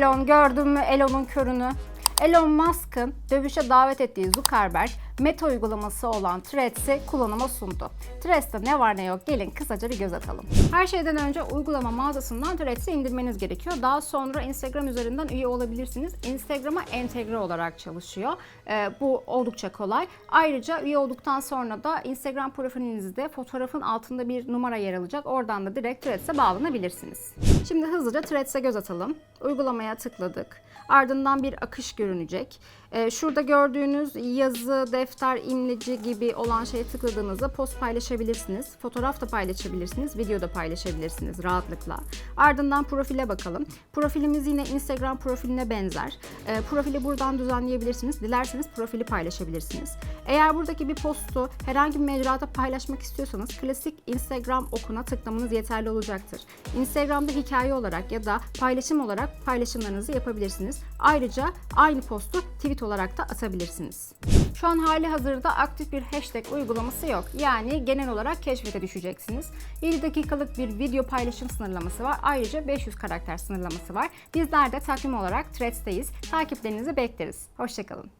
Elon gördün mü Elon'un körünü? Elon Musk'ın dövüşe davet ettiği Zuckerberg, Meta uygulaması olan Threads'i kullanıma sundu. Threads'te ne var ne yok gelin kısaca bir göz atalım. Her şeyden önce uygulama mağazasından Threads'i indirmeniz gerekiyor. Daha sonra Instagram üzerinden üye olabilirsiniz. Instagram'a entegre olarak çalışıyor. Ee, bu oldukça kolay. Ayrıca üye olduktan sonra da Instagram profilinizde fotoğrafın altında bir numara yer alacak. Oradan da direkt Threads'e bağlanabilirsiniz. Şimdi hızlıca Threads'e göz atalım. Uygulamaya tıkladık. Ardından bir akış görünecek. Ee, şurada gördüğünüz yazı, defter, imleci gibi olan şeye tıkladığınızda post paylaşabilirsiniz. Fotoğraf da paylaşabilirsiniz, video da paylaşabilirsiniz rahatlıkla. Ardından profile bakalım. Profilimiz yine Instagram profiline benzer. Ee, profili buradan düzenleyebilirsiniz. Dilerseniz profili paylaşabilirsiniz. Eğer buradaki bir postu herhangi bir mecrada paylaşmak istiyorsanız klasik Instagram okuna tıklamanız yeterli olacaktır. Instagram'da hikaye olarak ya da paylaşım olarak paylaşımlarınızı yapabilirsiniz. Ayrıca aynı postu tweet olarak da atabilirsiniz. Şu an hali hazırda aktif bir hashtag uygulaması yok. Yani genel olarak keşfete düşeceksiniz. 7 dakikalık bir video paylaşım sınırlaması var. Ayrıca 500 karakter sınırlaması var. Bizler de takvim olarak Threads'teyiz. Takiplerinizi bekleriz. Hoşçakalın.